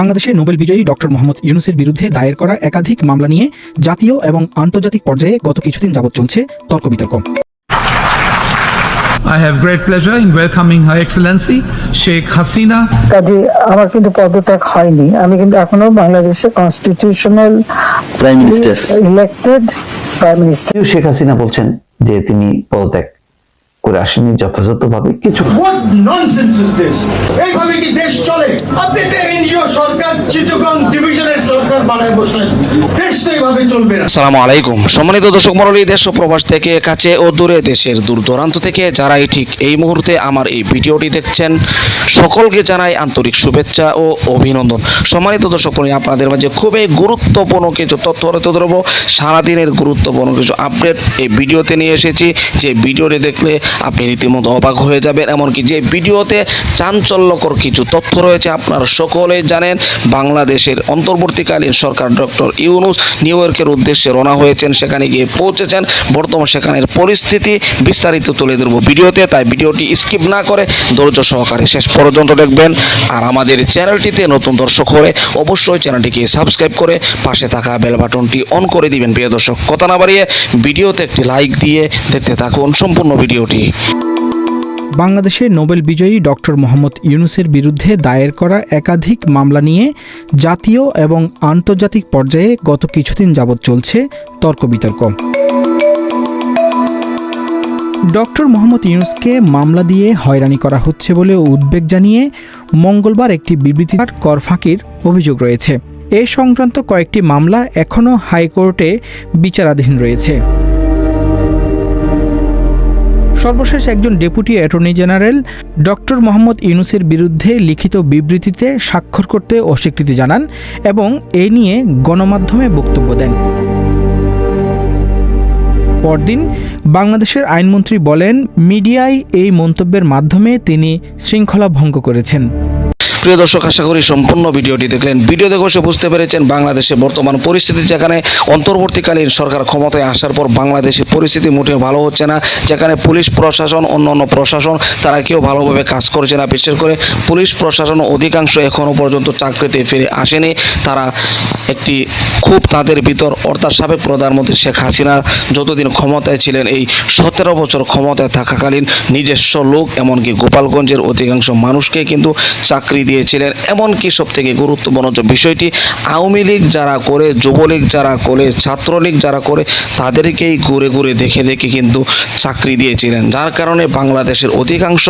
বাংলাদেশের নোবেল বিজয়ী ডক্টর মোহাম্মদ ইউনুসের বিরুদ্ধে দায়ের করা একাধিক মামলা নিয়ে জাতীয় এবং আন্তর্জাতিক পর্যায়ে গত কিছুদিন যাবৎ চলছে তর্ক বিতর্ক I have great pleasure in welcoming Her Excellency Sheikh Hasina. কাজে আমার কিন্তু পদত্যাগ হয়নি। আমি কিন্তু এখনও বাংলাদেশের constitutional prime minister elected prime minister Sheikh Hasina বলছেন যে তিনি পদত্যাগ করে আসেনি যথাযথভাবে? কিছু এইভাবে কি দেশ চলে? আপনি একটা এনজিও সরকার চিটগং ডিভিশনের সরকার বানায় বসলেন। দেশ তো এইভাবে চলবে না। সালামু আলাইকুম। সম্মানিত দর্শক মরলী দেশ ও প্রবাস থেকে কাছে ও দূরে দেশের দূর দূরান্ত থেকে যারাই ঠিক এই মুহূর্তে আমার এই ভিডিওটি দেখছেন সকলকে জানাই আন্তরিক শুভেচ্ছা ও অভিনন্দন। সম্মানিত দর্শক মণ্ডলী, আপনাদের মাঝে খুবই গুরুত্বপূর্ণ কিছু তথ্য হতে ধরবো। সারাদিনের গুরুত্বপূর্ণ কিছু আপডেট এই ভিডিওতে নিয়ে এসেছি। যে ভিডিওটি দেখলে আপনি রীতিমতো অবাক হয়ে যাবেন, এমনকি যে ভিডিওতে চাঞ্চল্যকর কিছু তথ্য রয়েছে আপনারা সকলে জানেন, বাংলাদেশের অন্তর্বর্তীকালীন সরকার ডক্টর ইউনুস নিউ ইয়র্কের উদ্দেশ্যে রওনা হয়েছেন, সেখানে গিয়ে পৌঁছেছেন। বর্তমান সেখানের পরিস্থিতি বিস্তারিত তুলে ধরবো ভিডিওতে, তাই ভিডিওটি স্কিপ না করে ধৈর্য সহকারে শেষ পর্যন্ত দেখবেন। আর আমাদের চ্যানেলটিতে নতুন দর্শক হলে অবশ্যই চ্যানেলটিকে সাবস্ক্রাইব করে পাশে থাকা বেল বাটনটি অন করে দিবেন। প্রিয় দর্শক, কথা না বাড়িয়ে ভিডিওতে একটি লাইক দিয়ে দেখতে থাকুন। সম্পূর্ণ ভিডিওটি বাংলাদেশের নোবেল বিজয়ী ডক্টর মোহাম্মদ ইউনুসের বিরুদ্ধে দায়ের করা একাধিক মামলা নিয়ে জাতীয় এবং আন্তর্জাতিক পর্যায়ে গত কিছুদিন যাবৎ চলছে তর্ক বিতর্ক ডক্টর মোহাম্মদ ইউনুসকে মামলা দিয়ে হয়রানি করা হচ্ছে বলে উদ্বেগ জানিয়ে মঙ্গলবার একটি বিবৃতি কর ফাঁকির অভিযোগ রয়েছে। এ সংক্রান্ত কয়েকটি মামলা এখনও হাইকোর্টে বিচারাধীন রয়েছে। সর্বশেষ একজন deputy attorney general doctor Mohammad ইউনুসের বিরুদ্ধে লিখিত বিবৃতিতে স্বাক্ষর করতে অস্বীকৃতি জানান এবং এ নিয়ে গণমাধ্যমে বক্তব্য দেন। পরদিন বাংলাদেশের আইনমন্ত্রী বলেন, মিডিয়ায় এই মন্তব্যের মাধ্যমে তিনি শৃঙ্খলা ভঙ্গ করেছেন। প্রিয় দর্শক, আশা করি সম্পূর্ণ ভিডিওটি দেখলেন। ভিডিও দেখে সে বুঝতে পেরেছেন বাংলাদেশে বর্তমান পরিস্থিতি, যেখানে অন্তর্বর্তীকালীন সরকার ক্ষমতায় আসার পর বাংলাদেশের পরিস্থিতি মোটেও ভালো হচ্ছে না। যেখানে পুলিশ প্রশাসন অন্য অন্য প্রশাসন, তারা কেউ ভালোভাবে কাজ করছে না। বিশেষ করে পুলিশ প্রশাসন অধিকাংশ এখনও পর্যন্ত চাকরিতে ফিরে আসেনি। তারা একটি খুব তাদের ভিতর অর্থাৎ সাবেক প্রধানমন্ত্রী শেখ হাসিনা যতদিন ক্ষমতায় ছিলেন, এই সতেরো বছর ক্ষমতায় থাকাকালীন নিজস্ব লোক, এমনকি গোপালগঞ্জের অধিকাংশ মানুষকে কিন্তু চাকরি দিয়েছিলেন। এমনকি সব থেকে গুরুত্বপূর্ণ যে বিষয়টি, আওয়ামী লীগ যারা করে, যুবলীগ যারা করে, ছাত্রলীগ যারা করে, তাদেরকেই ঘুরে ঘুরে দেখে দেখে কিন্তু চাকরি দিয়েছিলেন। যার কারণে বাংলাদেশের অধিকাংশ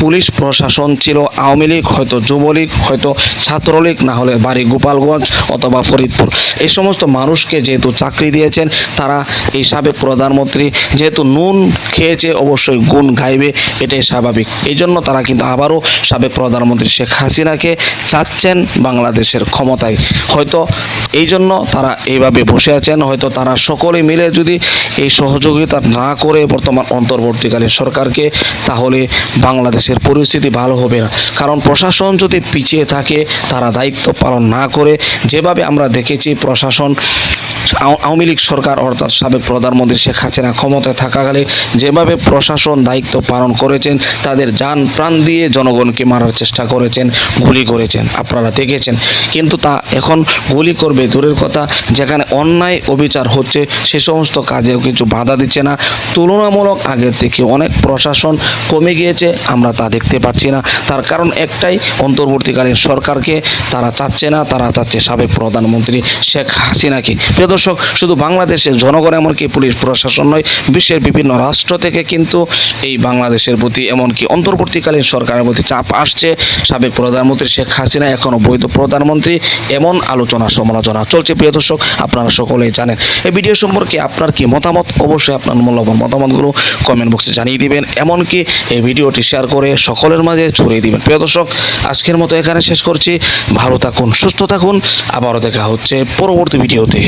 পুলিশ প্রশাসন ছিল আওয়ামী লীগ, হয়তো যুবলীগ, হয়তো ছাত্রলীগ, না হলে বাড়ি গোপালগঞ্জ অথবা ফরিদপুর। এই সমস্ত মানুষকে যেহেতু চাকরি দিয়েছেন, তারা এই সাবেক প্রধানমন্ত্রী যেহেতু নুন খেয়েছে, অবশ্যই গুণ গাইবে এটাই স্বাভাবিক। এই জন্য তারা কিন্তু আবারও সাবেক প্রধানমন্ত্রী শেখ হাসিনাকে চাচ্ছেন বাংলাদেশের ক্ষমতায়। হয়তো এই জন্য তারা এইভাবে বসে আছেন, হয়তো তারা সকলে মিলে যদি এই সহযোগিতা না করে বর্তমান অন্তর্বর্তীকালীন সরকারকে, তাহলে বাংলাদেশের পরিস্থিতি ভালো হবে না। কারণ প্রশাসন যদি পিছিয়ে থাকে, তারা দায়িত্ব পালন না করে, যেভাবে আমরা দেখেছি প্রশাসন, আও- আওয়ামী লীগ সরকার অর্থাৎ সাবেক প্রধানমন্ত্রী শেখ হাসিনা ক্ষমতায় থাকাকালে যেভাবে প্রশাসন দায়িত্ব পালন করেছেন, তাদের যান প্রাণ দিয়ে জনগণকে মারার চেষ্টা করেছেন গুলি করেছেন, আপনারা দেখেছেন। কিন্তু তা এখন গুলি করবে, দূরের কথা, যেখানে অন্যায় অবিচার হচ্ছে, সে সমস্ত কাজেও কিছু বাধা দিচ্ছে না। তুলনামূলক আগের থেকে অনেক প্রশাসন কমে গিয়েছে, আমরা তা দেখতে পাচ্ছি না। তার কারণ একটাই, অন্তর্বর্তীকালীন সরকারকে তারা চাচ্ছে না, তারা চাচ্ছে সাবেক প্রধানমন্ত্রী শেখ হাসিনাকে। প্রিয় দর্শক, শুধু বাংলাদেশের জনগণ এমনকি পুলিশ প্রশাসন নয়, বিশ্বের বিভিন্ন রাষ্ট্র থেকে কিন্তু এই বাংলাদেশের প্রতি এমনকি অন্তর্বর্তীকালীন সরকারের প্রতি চাপ আসছে। সাবেক প্রধানমন্ত্রী শেখ হাসিনা এখনও বৈধ প্রধানমন্ত্রী, এমন আলোচনা সমালোচনা চলছে। প্রিয় দর্শক, আপনারা সকলেই জানেন। এই ভিডিও সম্পর্কে আপনার কি মতামত? অবশ্যই আপনার মূল্যবান মতামতগুলো কমেন্ট বক্সে জানিয়ে দিবেন। এমনকি এই ভিডিওটি শেয়ার করে সকলের মাঝে ছড়িয়ে দিবেন। প্রিয় দর্শক, আজকের মতো এখানে শেষ করছি। ভালো থাকুন, সুস্থ থাকুন। আবারও দেখা হচ্ছে পরবর্তী ভিডিওতে।